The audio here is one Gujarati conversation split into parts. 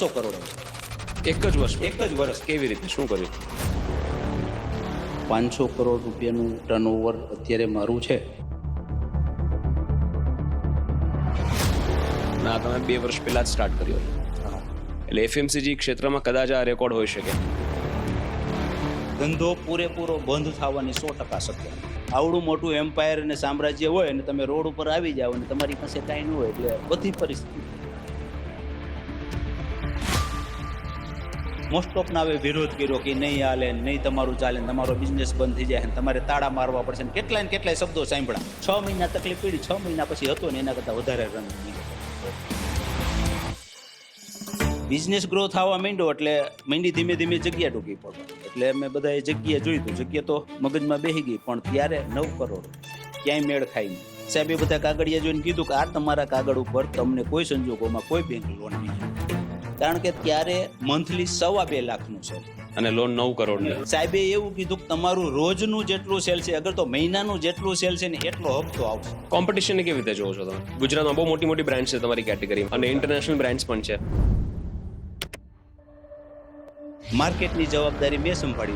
પાંચસો કરોડ એક જ વર્ષ એક જ વર્ષ. કેવી રીતે? શું કર્યું? પાંચસો કરોડ રૂપિયાનું ટર્નઓવર અત્યારે મારું છે. ના તમે બે વર્ષ પહેલા જ સ્ટાર્ટ કર્યો એટલે એફએમસીજી ક્ષેત્રમાં કદાચ આ રેકોર્ડ હોઈ શકે. ધંધો પૂરેપૂરો બંધ થવાની સો ટકા શક્ય આવડું મોટું એમ્પાયર અને સામ્રાજ્ય હોય અને તમે રોડ ઉપર આવી જાઓ અને તમારી પાસે કાંઈ ન હોય એટલે બધી પરિસ્થિતિ મોસ્ટ ઓફ નાવે વિરોધ કર્યો કે નહીં હાલે, નહીં તમારું ચાલે તમારો બિઝનેસ બંધ થઈ જાય તમારે તાળા મારવા પડશે, ને કેટલાય ને કેટલાય શબ્દો સાંભળ્યા. છ મહિના તકલીફ પડી, છ મહિના પછી હતો ને એના કરતાં વધારે રન બિઝનેસ ગ્રો થવા માંડ્યો એટલે માંડી ધીમે ધીમે જગ્યા ડૂબી પડવા. એટલે અમે એ જગ્યા જોઈ હતું જગ્યા તો મગજમાં બેસી ગઈ, પણ ત્યારે નવ કરોડ. ક્યાંય મેળ ખાઈ નહીં. સાહેબે બધા કાગળિયા જોઈને કીધું કે આ તમારા કાગળ ઉપર તમને કોઈ સંજોગોમાં કોઈ બેંક લોન નહીં. કારણ કે ત્યારે મંથલી સવા બે લાખનું છે. અને લોન નવ કરોડની સાહેબે એવું કીધું કે તમારું રોજનું જેટલું સેલ છે અગર તો મહિનાનું જેટલું સેલ છે ને એટલો હપ્તો આવશે. કોમ્પિટિશનને કેવી રીતે જોવો છો તમે? ગુજરાતમાં બહુ મોટી મોટી બ્રાન્ડ છે તમારી કેટેગરી અને ઇન્ટરનેશનલ બ્રાન્ડ્સ પણ છે. માર્કેટની જવાબદારી મેં સંભાળી.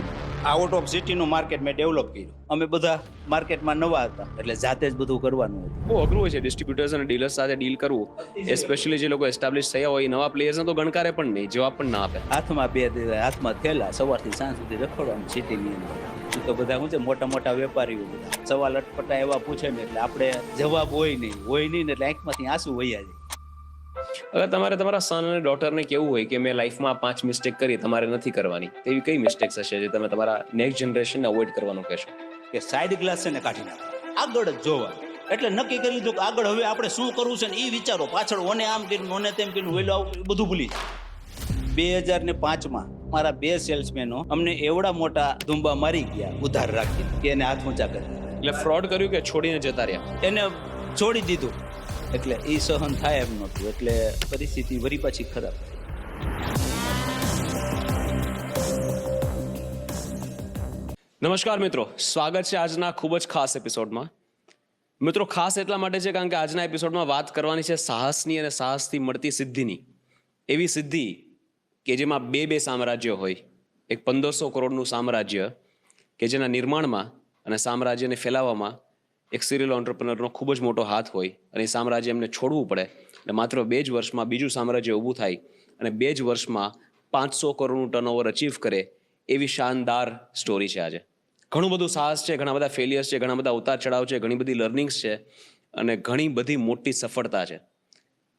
આઉટ ઓફ સિટીનું માર્કેટ મેં ડેવલપ કર્યું. અમે બધા માર્કેટમાં નવા હતા એટલે જાતે જ બધું કરવાનું હતું. બહુ અઘરું હોય છે ડિસ્ટ્રીબ્યુટર્સ અને ડીલર્સ સાથે ડીલ કરવું. એસ્પેશિયલી જે લોકો એસ્ટાબ્લિશ થયા હોય નવા પ્લેયર્સને તો ગણકારે પણ નહીં જવાબ પણ ના આપે. હાથમાં બે હાથમાં થેલા સવારથી સાંજ સુધી રખડવાનું સિટીની અંદર. તો બધા શું છે મોટા મોટા વેપારીઓ બધા. સવાલ અટપટા એવા પૂછે ને એટલે આપણે જવાબ હોય નહીં. હોય નહીં ને એટલે આંખમાંથી આંસુ વહ્યા જાય. અગર તમારે તમારા સન અને ડોટરને કેવું હોય કે મેં લાઈફમાં પાંચ મિસ્ટેક કરી તમારે નથી કરવાની? તેવી કઈ મિસ્ટેક્સ હશે જે તમે તમારા નેક્સ્ટ જનરેશનને અવોઇડ કરવાનું કહેશો? કે સાઈડ ગ્લાસ છે ને કાઢી નાખો. આગળ જ જોવા. એટલે નક્કી કરી લીધું કે આગળ હવે આપણે શું કરવું છે ને એ વિચારો. પાછળ ઓને આમ કર્યું ઓને તેમ કર્યું વેલો આવું બધું ભૂલી જાય બે હજાર ને પાંચમાં મારા બે સેલ્સમેનો અમને એવડા મોટા ધુંબા મારી ગયા ઉધાર રાખી કે એને હાથ ઊંચા કરી એટલે ફ્રોડ કર્યું કે છોડીને જતા રહ્યા? એને છોડી દીધું. એટલે એ સહન થાય એમ નહોતું. એટલે પરિસ્થિતિ વરી પાછી ખરાબ. નમસ્કાર મિત્રો. સ્વાગત છે આજના ખૂબ જ ખાસ એપિસોડમાં. મિત્રો, ખાસ એટલા માટે છે કારણ કે આજના એપિસોડમાં વાત કરવાની છે સાહસની અને સાહસથી મળતી સિદ્ધિની. એવી સિદ્ધિ કે જેમાં બે બે સામ્રાજ્ય હોય. એક પંદરસો કરોડનું સામ્રાજ્ય કે જેના નિર્માણમાં અને સામ્રાજ્યને ફેલાવવામાં એક સિરિયલ ઓન્ટરપ્રનરનો ખૂબ જ મોટો હાથ હોય અને એ સામ્રાજ્ય એમને છોડવું પડે. અને માત્ર બે જ વર્ષમાં બીજું સામ્રાજ્ય ઊભું થાય અને બે જ વર્ષમાં પાંચસો કરોડનું ટર્નઓવર અચીવ કરે એવી શાનદાર સ્ટોરી છે આજે. ઘણું બધું સાહસ છે, ઘણા બધા ફેલિયર્સ છે, ઘણા બધા ઉતાર ચઢાવ છે, ઘણી બધી લર્નિંગ્સ છે અને ઘણી બધી મોટી સફળતા છે.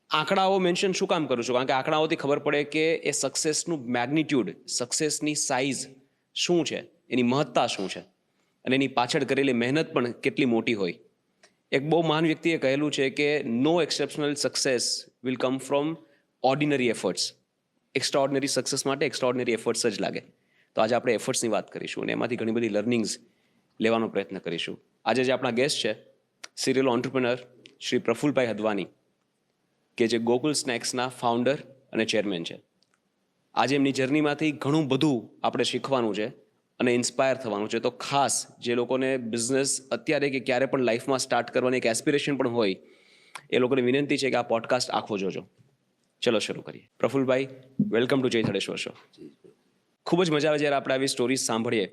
આંકડાઓ મેન્શન શું કામ કરું છું? કારણ કે આંકડાઓથી ખબર પડે કે એ સક્સેસનું મેગ્નિટ્યુડ સક્સેસની સાઇઝ શું છે? એની મહત્તા શું છે? અને એની પાછળ કરેલી મહેનત પણ કેટલી મોટી હોય. એક બહુ મહાન વ્યક્તિએ કહેલું છે કે no exceptional success will come from ordinary efforts extraordinary success માટે એક્સ્ટ્રાઓર્ડિનરી એફર્ટ્સ જ લાગે. તો આજે આપણે એફર્ટ્સની વાત કરીશું અને એમાંથી ઘણી બધી લર્નિંગ્સ લેવાનો પ્રયત્ન કરીશું. આજે જે આપણા ગેસ્ટ છે સિરિયલ ઓન્ટરપ્રિનર શ્રી પ્રફુલભાઈ હદવાની, કે જે ગોકુલ સ્નેક્સના ફાઉન્ડર અને ચેરમેન છે. આજે એમની જર્નીમાંથી ઘણું બધું આપણે શીખવાનું છે. અને ઇન્સ્પાયર થવાનું છે. તો ખાસ જે લોકોને બિઝનેસ અત્યારે કે ક્યારે પણ લાઈફમાં સ્ટાર્ટ કરવાની એક એસ્પિરેશન પણ હોય, એ લોકોને વિનંતી છે કે આ પોડકાસ્ટ આખો જોજો. ચલો શરૂ કરીએ. પ્રફુલભાઈ વેલકમ ટુ જય થડેશ્વર શો ખૂબ જ મજા આવે જ્યારે આપણે આવી સ્ટોરીઝ સાંભળીએ.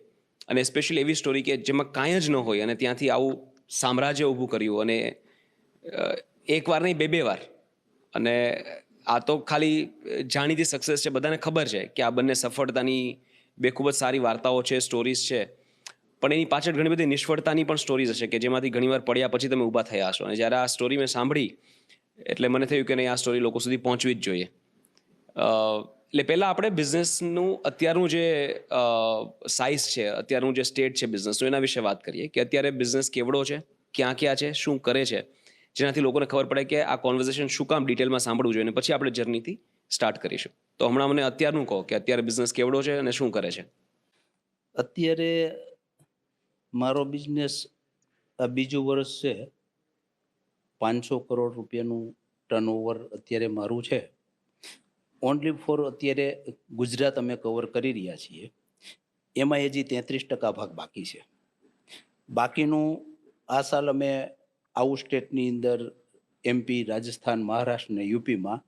અને સ્પેશિયલી એવી સ્ટોરી કે જેમાં કાંઈ જ ન હોય અને ત્યાંથી આવું સામ્રાજ્ય ઊભું કર્યું અને એક વાર નહીં, બે બે વાર. અને આ તો ખાલી જાણીતી સક્સેસ છે, બધાને ખબર છે કે આ બંને સફળતાની બે ખૂબ જ સારી વાર્તાઓ છે સ્ટોરીઝ છે. પણ એની પાછળ ઘણી બધી નિષ્ફળતાની પણ સ્ટોરીઝ હશે કે જેમાંથી ઘણીવાર પડ્યા પછી તમે ઊભા થયા હશો. અને જ્યારે આ સ્ટોરી મેં સાંભળી, એટલે મને થયું કે નહીં, આ સ્ટોરી લોકો સુધી પહોંચવી જ જોઈએ. એટલે પહેલાં આપણે બિઝનેસનું અત્યારનું જે સાઇઝ છે, અત્યારનું જે સ્ટેટ છે બિઝનેસનું એના વિશે વાત કરીએ કે અત્યારે બિઝનેસ કેવડો છે, ક્યાં ક્યાં છે, શું કરે છે, જેનાથી લોકોને ખબર પડે કે આ કોન્વર્ઝેશન શું કામ ડિટેલમાં સાંભળવું જોઈએ. અને પછી આપણે જર્નીથી સ્ટાર્ટ કરીશું. તો હમણાં મને અત્યારનું કહો કે અત્યારે બિઝનેસ કેવડો છે અને શું કરે છે? અત્યારે મારો બિઝનેસ આ બીજું વર્ષ છે. પાંચસો કરોડ રૂપિયાનું ટર્નઓવર અત્યારે મારું છે. ઓનલી ફોર અત્યારે ગુજરાત અમે કવર કરી રહ્યા છીએ. એમાં હજી તેત્રીસ ટકા ભાગ બાકી છે. બાકીનું આ સાલ અમે આઉટ સ્ટેટની અંદર એમપી રાજસ્થાન, મહારાષ્ટ્ર અને યુપીમાં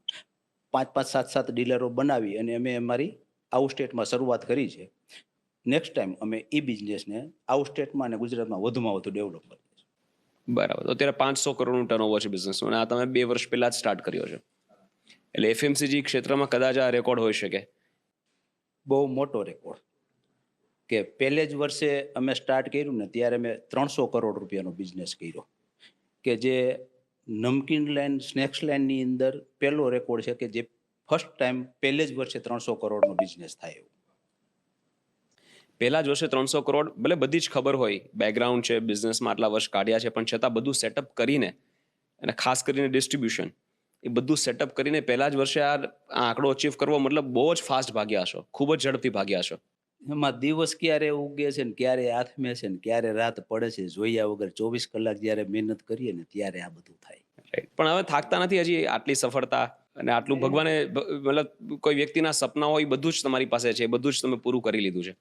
પાંચ પાંચ સાત સાત ડીલરો બનાવી અને અમે અમારી આઉટ સ્ટેટમાં શરૂઆત કરી છે. નેક્સ્ટ ટાઈમ અમે એ બિઝનેસને આઉટ સ્ટેટમાં અને ગુજરાતમાં વધુમાં વધુ ડેવલપ કરીએ છીએ. બરાબર. અત્યારે પાંચસો કરોડનું ટર્નઓવર છે બિઝનેસનું અને આ તમે બે વર્ષ પહેલાં જ સ્ટાર્ટ કર્યો છે. એટલે એફએમસીજી ક્ષેત્રમાં કદાચ આ રેકોર્ડ હોઈ શકે. બહુ મોટો રેકોર્ડ કે પહેલે જ વર્ષે અમે સ્ટાર્ટ કર્યું ને ત્યારે મેં ત્રણસો કરોડ રૂપિયાનો બિઝનેસ કર્યો. કે જે નમકીન લેન્ડ સ્નેક્સ લાઈનની અંદર પહેલો રેકોર્ડ છે કે જે ફર્સ્ટ ટાઈમ પહેલે જ વર્ષે ત્રણસો કરોડનો બિઝનેસ થાય એવું. પહેલા જ વર્ષે ત્રણસો કરોડ, ભલે બધી જ ખબર હોય બેકગ્રાઉન્ડ છે બિઝનેસમાં આટલા વર્ષ કાઢ્યા છે, પણ છતાં બધું સેટઅપ કરીને અને ખાસ કરીને ડિસ્ટ્રીબ્યુશન એ બધું સેટઅપ કરીને પહેલા જ વર્ષે આ આંકડો અચીવ કરવો મતલબ બહુ જ ફાસ્ટ ભાગ્યા છો ખૂબ જ ઝડપથી ભાગ્યા છો એમાં દિવસ ક્યારે ઉગે છે ને ક્યારે આથમે છે ને ક્યારે રાત પડે છે જોયા વગર ચોવીસ કલાક જ્યારે મહેનત કરીએ ને ત્યારે આ બધું થાય. પણ હવે થાકતા નથી હજી આટલી સફળતા અને આટલું ભગવાને મતલબ કોઈ વ્યક્તિના સપના હોય એ બધું જ તમારી પાસે છે એ બધું જ તમે પૂરું કરી લીધું છે.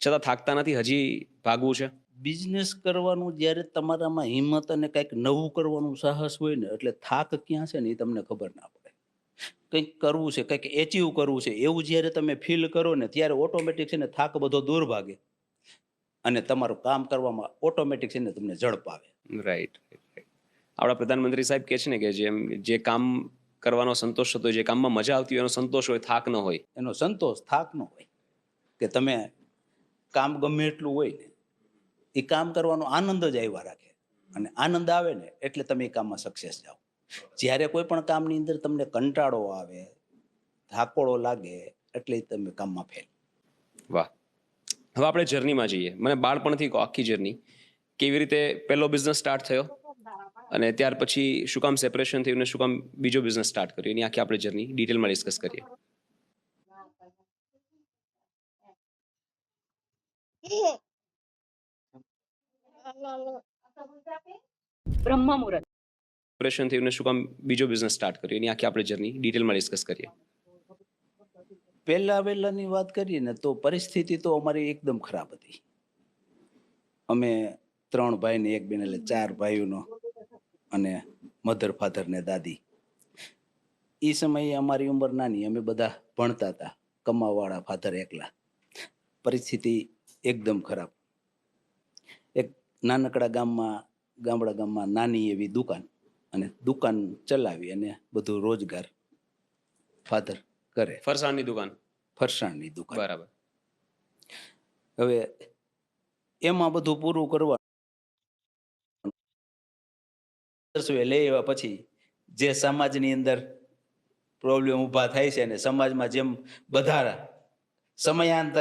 છતાં થાકતા નથી હજી ભાગવું છે? બિઝનેસ કરવાનું જ્યારે તમારામાં હિંમત અને કંઈક નવું કરવાનું સાહસ હોય ને એટલે થાક ક્યાં છે ને એ તમને ખબર ના પડે. કંઈક કરવું છે કંઈક એચીવ કરવું છે એવું જ્યારે તમે ફીલ કરો ને ત્યારે ઓટોમેટિક છે ને થાક બધો દૂર ભાગે. અને તમારું કામ કરવામાં ઓટોમેટિક છે ને તમને ઝડપ આવે. રાઈટ આપણા પ્રધાનમંત્રી સાહેબ કહે છે ને કે જેમ જે કામ કરવાનો સંતોષ થતો હોય જે કામમાં મજા આવતી હોય એનો સંતોષ હોય થાક ન હોય. એનો સંતોષ થાક ન હોય. કે તમે કામ ગમે એટલું હોય ને એ કામ કરવાનો આનંદ જ આવ્યા રાખે. અને આનંદ આવે ને એટલે તમે એ કામમાં સક્સેસ જાઓ. જ્યારે કોઈ પણ કામની અંદર તમને કંટાળો આવે થાકોડો લાગે એટલે તમે કામમાં ફેલ વાહ. હવે આપણે જર્નીમાં જઈએ. મને બાળપણથી કહો આખી જર્ની. કેવી રીતે પહેલો બિઝનેસ સ્ટાર્ટ થયો? અને ત્યાર પછી શું કામ સેપરેશન થયું ને શું કામ બીજો બિઝનેસ સ્ટાર્ટ કર્યો? એની આખી આપણે જર્ની ડિટેલમાં ડિસ્કસ કરીએ. બ્રહ્મ મુહૂર્ત સેપરેશન થયું ને શું કામ બીજો બિઝનેસ સ્ટાર્ટ કર્યો? એની આખી આપણે જર્ની ડિટેલમાં ડિસ્કસ કરીએ. પહેલા વહેલાની વાત કરીએ ને તો પરિસ્થિતિ તો અમારી એકદમ ખરાબ હતી. અમે ત્રણ ભાઈ ને એક બેન એટલે ચાર ભાઈઓનો અને મધર ફાધર ને દાદી. એ સમયે અમારી ઉંમર નાની, અમે બધા ભણતા હતા, કમાવાળા ફાધર એકલા. પરિસ્થિતિ એકદમ ખરાબ. એક નાનકડા ગામમાં, ગામડા ગામમાં નાની એવી દુકાન. અને દુકાન ચલાવી અને બધું રોજગાર ફાધર કરે. ફરસાણની દુકાન. ફરસાણની દુકાન. બરાબર. હવે એમાં બધું પૂરું કરવા લે એવા પછી જે સમાજની અંદર પ્રોબ્લેમ ઊભા થાય છે અને સમાજમાં જેમ બધા સમયાંતરે